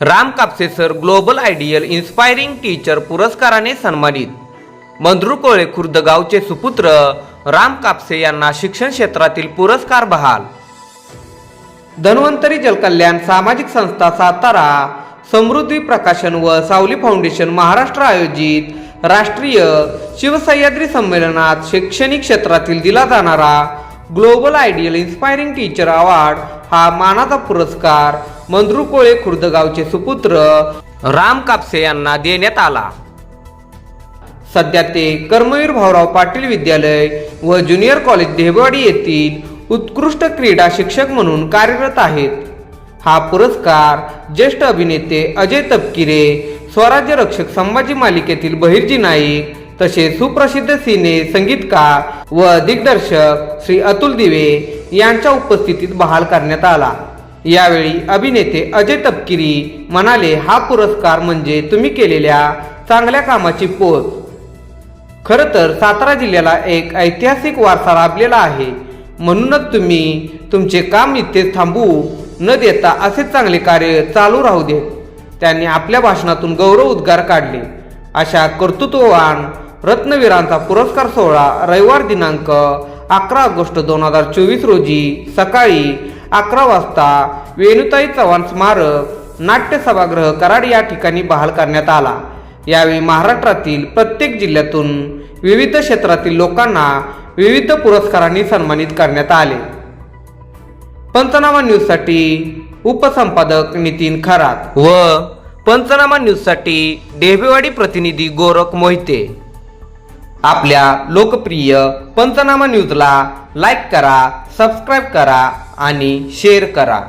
Ram Kapse sir global ideal inspiring teacher पुरस्काराने सन्मानित. मंद्रुकोळे खुर्द गावचे सुपुत्र राम कापसे यांना शिक्षण क्षेत्रातील पुरस्कार बहाल. धन्वंतरी जलकल्याण सामाजिक संस्था सातारा समृद्धी प्रकाशन व सावली फाउंडेशन महाराष्ट्र आयोजित राष्ट्रीय शिवसह्याद्री संमेलनात शैक्षणिक क्षेत्रातील दिला जाणारा global ideal inspiring teacher award हा मानाचा पुरस्कार मंद्रुकोळे खुर्दगावचे सुपुत्र राम कापसे यांना देण्यात आला. सध्या ते कर्मवीर भाऊराव पाटील विद्यालय व ज्युनियर कॉलेज देहवाडी येथील उत्कृष्ट क्रीडा शिक्षक म्हणून कार्यरत आहेत. हा पुरस्कार ज्येष्ठ अभिनेते अजय तपकिरे स्वराज्य रक्षक संभाजी मालिकेतील बहिर्जी नाईक तसेच सुप्रसिद्ध सिने संगीतकार व दिग्दर्शक श्री अतुल दिवे यांच्या उपस्थितीत बहाल करण्यात आला. यावेळी अभिनेते अजय तपकिरी म्हणाले हा पुरस्कार म्हणजे तुम्ही केलेल्या चांगल्या कामाची पोच खरं तर सातारा जिल्ह्याला एक ऐतिहासिक वारसा लाभलेला आहे. म्हणूनच तुम्ही तुमचे काम इथे थांबवू न देता असे चांगले कार्य चालू राहू देत. त्यांनी आपल्या भाषणातून गौरव उद्गार काढले. अशा कर्तृत्ववान रत्नवीरांचा पुरस्कार सोहळा रविवार दिनांक अकरा ऑगस्ट दोन हजार चोवीस रोजी सकाळी अकरा वाजता वेणुताई चव्हाण स्मारक नाट्य सभागृह कराड या ठिकाणी बहाल करण्यात आला. यावेळी महाराष्ट्रातील प्रत्येक जिल्ह्यातून विविध क्षेत्रातील लोकांना विविध पुरस्कारांनी सन्मानित करण्यात आले. पंचनामा न्यूजसाठी उपसंपादक नितीन खरात व पंचनामा न्यूजसाठी डेबेवाडी प्रतिनिधी गोरख मोहिते. आपल्या लोकप्रिय पंचनामा न्यूजला लाईक करा सबस्क्राईब करा आणि शेअर करा.